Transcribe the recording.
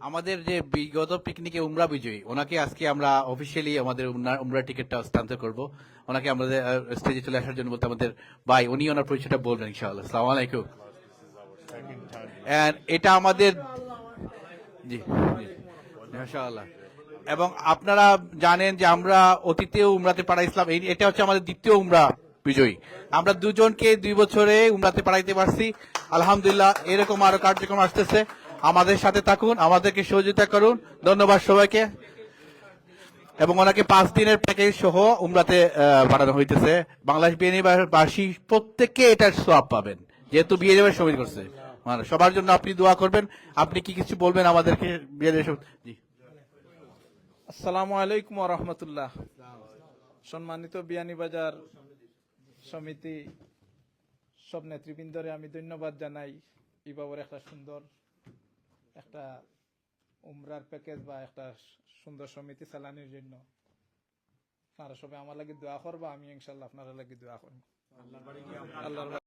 আমাদের যে বিগত পিকনিকে উমরা বিজয়ী, ওনাকে আজকে আমরা অফিসিয়ালি আমাদের উমরা- টিকিটটা হস্তান্তর করব। ওনাকে আমাদের স্টেজে চলে আসার জন্য বলতে আমাদের ভাই, উনি ওনার পরিচয়টা বলবেন ইনশাআল্লাহ। আসসালামু আলাইকুম। এটা আমাদের, জি মাশাআল্লাহ। এবং আপনারা জানেন যে আমরা অতীতেও উমরাতে পাড়া ইসলাম এটা হচ্ছে আমাদের দ্বিতীয় উমরা বিজয়ী। আমরা দুজনকে দুই বছরে উমরাতে পাড়াইতে পারছি। আলহামদুলিল্লাহ, এরকম আরও কার্যক্রম আসতেছে। আমাদের সাথে থাকুন, আমাদেরকে সহযোগিতা করুন। ধন্যবাদ সবাইকে। এবং ওনাকে পাঁচ দিনের প্যাকেজ সহ উমরাতে পাঠানো হইতেছে। বাংলাদেশ বিএনবাসী প্রত্যেককে এটার সব পাবেন, যেহেতু যাবে সমিতি করছে। মানে সবার জন্য আপনি দোয়া করবেন। আপনি কি কিছু বলবেন আমাদেরকে? আসসালামু আলাইকুম রহমতুল্লাহ। সম্মানিত বিয়ানীবাজার সমিতি সব নেতৃবৃন্দরে আমি ধন্যবাদ জানাই। ইবাবর একটা সুন্দর একটা উমরার প্যাকেজ বা একটা সুন্দর সমিতি চালানির জন্য। আপনারা সবাই আমার লাগে দোয়া করবা আমি ইনশাল্লাহ আপনারা লাগে দোয়া করব। আল্লাহর